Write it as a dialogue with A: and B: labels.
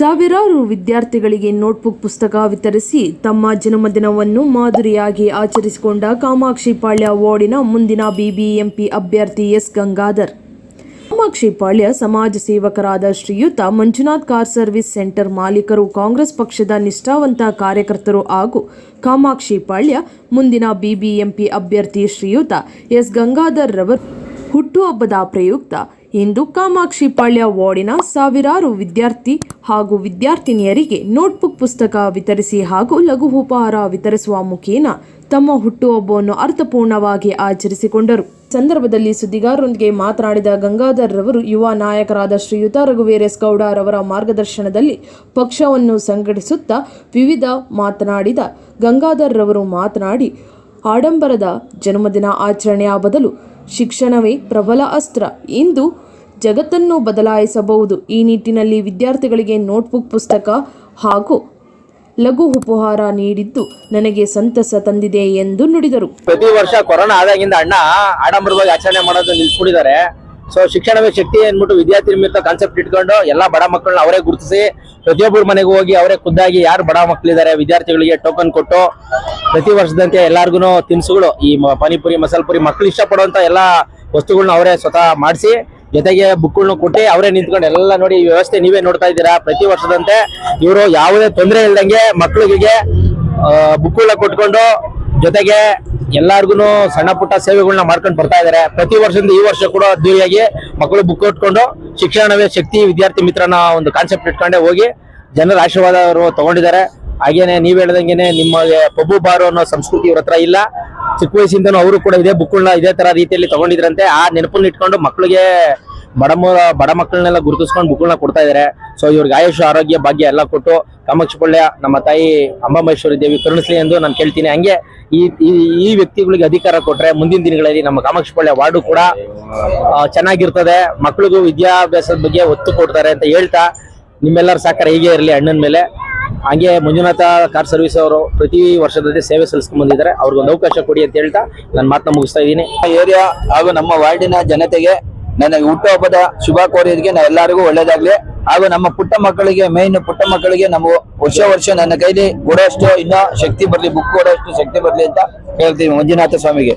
A: ಸಾವಿರಾರು ವಿದ್ಯಾರ್ಥಿಗಳಿಗೆ ನೋಟ್ಬುಕ್ ಪುಸ್ತಕ ವಿತರಿಸಿ ತಮ್ಮ ಜನ್ಮದಿನವನ್ನು ಮಾದರಿಯಾಗಿ ಆಚರಿಸಿಕೊಂಡ ಕಾಮಾಕ್ಷಿ ಪಾಳ್ಯ ವಾರ್ಡಿನ ಮುಂದಿನ ಬಿಬಿಎಂಪಿ ಅಭ್ಯರ್ಥಿ ಎಸ್ ಗಂಗಾಧರ್. ಕಾಮಾಕ್ಷಿ ಪಾಳ್ಯ ಸಮಾಜ ಸೇವಕರಾದ ಶ್ರೀಯುತ ಮಂಜುನಾಥ್ ಕಾರ್ ಸರ್ವಿಸ್ ಸೆಂಟರ್ ಮಾಲೀಕರು, ಕಾಂಗ್ರೆಸ್ ಪಕ್ಷದ ನಿಷ್ಠಾವಂತ ಕಾರ್ಯಕರ್ತರು ಹಾಗೂ ಕಾಮಾಕ್ಷಿ ಪಾಳ್ಯ ಮುಂದಿನ ಬಿಬಿಎಂಪಿ ಅಭ್ಯರ್ಥಿ ಶ್ರೀಯುತ ಎಸ್ ಗಂಗಾಧರ್ ರವರು ಹುಟ್ಟುಹಬ್ಬದ ಪ್ರಯುಕ್ತ ಇಂದು ಕಾಮಾಕ್ಷಿ ಪಾಳ್ಯ ವಾರ್ಡಿನ ಸಾವಿರಾರು ವಿದ್ಯಾರ್ಥಿ ಹಾಗೂ ವಿದ್ಯಾರ್ಥಿನಿಯರಿಗೆ ನೋಟ್ಬುಕ್ ಪುಸ್ತಕ ವಿತರಿಸಿ ಹಾಗೂ ಲಘು ಉಪಹಾರ ವಿತರಿಸುವ ಮುಖೇನ ತಮ್ಮ ಹುಟ್ಟುಹಬ್ಬವನ್ನು ಅರ್ಥಪೂರ್ಣವಾಗಿ ಆಚರಿಸಿಕೊಂಡರು. ಸಂದರ್ಭದಲ್ಲಿ ಸುದ್ದಿಗಾರರೊಂದಿಗೆ ಮಾತನಾಡಿದ ಗಂಗಾಧರ್ ರವರು, ಯುವ ನಾಯಕರಾದ ಶ್ರೀಯುತ ರಘುವೀರೇಸ್ ಗೌಡರವರ ಗೌಡ ರವರ ಮಾರ್ಗದರ್ಶನದಲ್ಲಿ ಪಕ್ಷವನ್ನು ಸಂಘಟಿಸುತ್ತಾ ವಿವಿಧ ಮಾತನಾಡಿದ ಗಂಗಾಧರ್ ರವರು ಮಾತನಾಡಿ ಆಡಂಬರದ ಜನ್ಮದಿನ ಆಚರಣೆಯ ಬದಲು ಶಿಕ್ಷಣವೇ ಪ್ರಬಲ ಅಸ್ತ್ರ ಇಂದು ಜಗತ್ತನ್ನು ಬದಲಾಯಿಸಬಹುದು. ಈ ನಿಟ್ಟಿನಲ್ಲಿ ವಿದ್ಯಾರ್ಥಿಗಳಿಗೆ ನೋಟ್ಬುಕ್ ಪುಸ್ತಕ ಹಾಗೂ ಲಘು ಉಪಹಾರ ನೀಡಿದ್ದು ನನಗೆ ಸಂತಸ ತಂದಿದೆ ಎಂದು ನುಡಿದರು.
B: ಪ್ರತಿ ವರ್ಷ ಕೊರೋನಾ ಆದಾಗಿಂದ ಅಣ್ಣ ಆಡಂಬರವಾಗಿ ಆಚರಣೆ ಮಾಡೋದು ನಿಲ್ಸ್ಬಿಟ್ಟಿದ್ದಾರೆ. ಸೊ ಶಿಕ್ಷಣವೇ ಶಕ್ತಿ ಅನ್ಬಿಟ್ಟು ವಿದ್ಯಾರ್ಥಿ ನಿಮಿತ್ತ ಕಾನ್ಸೆಪ್ಟ್ ಇಟ್ಕೊಂಡು ಎಲ್ಲಾ ಬಡ ಮಕ್ಕಳನ್ನ ಅವರೇ ಗುರುತಿಸಿ ಪ್ರತಿಯೊಬ್ಬರ ಮನೆಗೆ ಹೋಗಿ ಅವರೇ ಖುದ್ದಾಗಿ ಯಾರು ಬಡ ಮಕ್ಕಳಿದ್ದಾರೆ, ವಿದ್ಯಾರ್ಥಿಗಳಿಗೆ ಟೋಕನ್ ಕೊಟ್ಟು ಪ್ರತಿ ವರ್ಷದಂತೆ ಎಲ್ಲಾರ್ಗು ತಿನಿಸುಗಳು. ಈ ಪಾನಿಪುರಿ ಮಸಾಲ ಪುರಿ ಮಕ್ಕಳು ಇಷ್ಟಪಡುವಂತ ಎಲ್ಲಾ ವಸ್ತುಗಳನ್ನ ಅವರೇ ಸ್ವತಃ ಮಾಡಿಸಿ, ಜೊತೆಗೆ ಬುಕ್ಗಳನ್ನ ಕೊಟ್ಟು ಅವರೇ ನಿಂತ್ಕೊಂಡು ಎಲ್ಲ ನೋಡಿ ವ್ಯವಸ್ಥೆ ನೀವೇ ನೋಡ್ತಾ ಇದ್ದೀರಾ? ಪ್ರತಿ ವರ್ಷದಂತೆ ಇವರು ಯಾವುದೇ ತೊಂದರೆ ಇಲ್ದಂಗೆ ಮಕ್ಕಳಿಗೆ ಬುಕ್ಗಳನ್ನ ಕೊಟ್ಕೊಂಡು ಜೊತೆಗೆ ಎಲ್ಲಾರ್ಗು ಸಣ್ಣ ಪುಟ್ಟ ಸೇವೆಗಳನ್ನ ಮಾಡ್ಕೊಂಡು ಬರ್ತಾ ಇದಾರೆ. ಪ್ರತಿ ವರ್ಷದಿಂದ ಈ ವರ್ಷ ಕೂಡ ಅದ್ದೂರಿಯಾಗಿ ಮಕ್ಕಳು ಬುಕ್ ಇಟ್ಕೊಂಡು ಶಿಕ್ಷಣವೇ ಶಕ್ತಿ ವಿದ್ಯಾರ್ಥಿ ಮಿತ್ರನ ಒಂದು ಕಾನ್ಸೆಪ್ಟ್ ಇಟ್ಕೊಂಡೆ ಹೋಗಿ ಜನರ ಆಶೀರ್ವಾದ ಅವರು ತಗೊಂಡಿದ್ದಾರೆ. ಹಾಗೇನೆ ನೀವ್ ಹೇಳ್ದಂಗೆನೆ ನಿಮಗೆ ಪಬ್ಬು ಬಾರು ಅನ್ನೋ ಸಂಸ್ಕೃತಿ ಇವ್ರ ಹತ್ರ ಇಲ್ಲ. ಚಿಕ್ಕ ವಯಸ್ಸಿಂದನೂ ಅವರು ಕೂಡ ಇದೇ ಬುಕ್ಗಳನ್ನ ಇದೇ ತರ ರೀತಿಯಲ್ಲಿ ತಗೊಂಡಿದ್ರಂತೆ. ಆ ನೆನಪನ್ನ ಇಟ್ಕೊಂಡು ಮಕ್ಕಳಿಗೆ ಬಡ ಬಡ ಮಕ್ಕಳನ್ನೆಲ್ಲ ಗುರುತಿಸ್ಕೊಂಡು ಬುಕ್ಗಳನ್ನ ಕೊಡ್ತಾ ಇದಾರೆ. ಸೊ ಇವ್ರಿಗೆ ಆಯುಷ್ ಆರೋಗ್ಯ, ಭಾಗ್ಯ ಎಲ್ಲ ಕೊಟ್ಟು ಕಾಮಾಕ್ಷಿ ಪಳ್ಯ, ನಮ್ಮ ತಾಯಿ ಅಂಬಾಮಹೇಶ್ವರಿ ದೇವಿ ಕರುಣಿಸ್ಲಿ ಎಂದು ನಾನು ಕೇಳ್ತೀನಿ. ಹಂಗೆ ಈ, ಈ- ವ್ಯಕ್ತಿಗಳಿಗೆ ಅಧಿಕಾರ ಕೊಟ್ರೆ ಮುಂದಿನ ದಿನಗಳಲ್ಲಿ ನಮ್ಮ ಕಾಮಾಕ್ಷಿ ಪಳ್ಯ ವಾರ್ಡು ಕೂಡ ಚೆನ್ನಾಗಿರ್ತದೆ. ಮಕ್ಕಳಿಗೂ ವಿದ್ಯಾಭ್ಯಾಸದ ಬಗ್ಗೆ ಒತ್ತು ಕೊಡ್ತಾರೆ ಅಂತ ಹೇಳ್ತಾ ನಿಮ್ಮೆಲ್ಲರ ಸಹಕಾರ ಹೀಗೆ ಇರಲಿ ಅಣ್ಣನ ಮೇಲೆ. ಹಾಗೆ ಮಂಜುನಾಥ ಕಾರ್ ಸರ್ವಿಸ್ ಅವರು ಪ್ರತಿ ವರ್ಷದಲ್ಲಿ ಸೇವೆ ಸಲ್ಲಿಸ್ಕೊಂಡು ಬಂದಿದ್ದಾರೆ ಅವ್ರಿಗೊಂದು ಅವಕಾಶ ಕೊಡಿ ಅಂತ ಹೇಳ್ತಾ ನಾನು ಮಾತನ್ನ ಮುಗಿಸ್ತಾ ಇದ್ದೀನಿ.
C: ಏರಿಯಾ ಹಾಗೂ ನಮ್ಮ ವಾರ್ಡಿನ ಜನತೆಗೆ ನನ್ನ ಹುಟ್ಟುಹಬ್ಬದ ಶುಭ ಕೋರಿಯೋದಕ್ಕೆ ನಾ ಎಲ್ಲರಿಗೂ ಒಳ್ಳೇದಾಗ್ಲಿ. ಹಾಗೂ ನಮ್ಮ ಪುಟ್ಟ ಮಕ್ಕಳಿಗೆ ಮೇನ್ ಪುಟ್ಟ ಮಕ್ಕಳಿಗೆ ನಾವು ವರ್ಷ ವರ್ಷ ನನ್ನ ಕೈಲಿ ಕೊಡೋಷ್ಟು, ಇನ್ನೂ ಶಕ್ತಿ ಬರಲಿ ಬುಕ್ ಕೊಡೋಷ್ಟು ಶಕ್ತಿ ಬರಲಿ ಅಂತ ಹೇಳ್ತೀವಿ ಮಂಜುನಾಥ ಸ್ವಾಮಿಗೆ.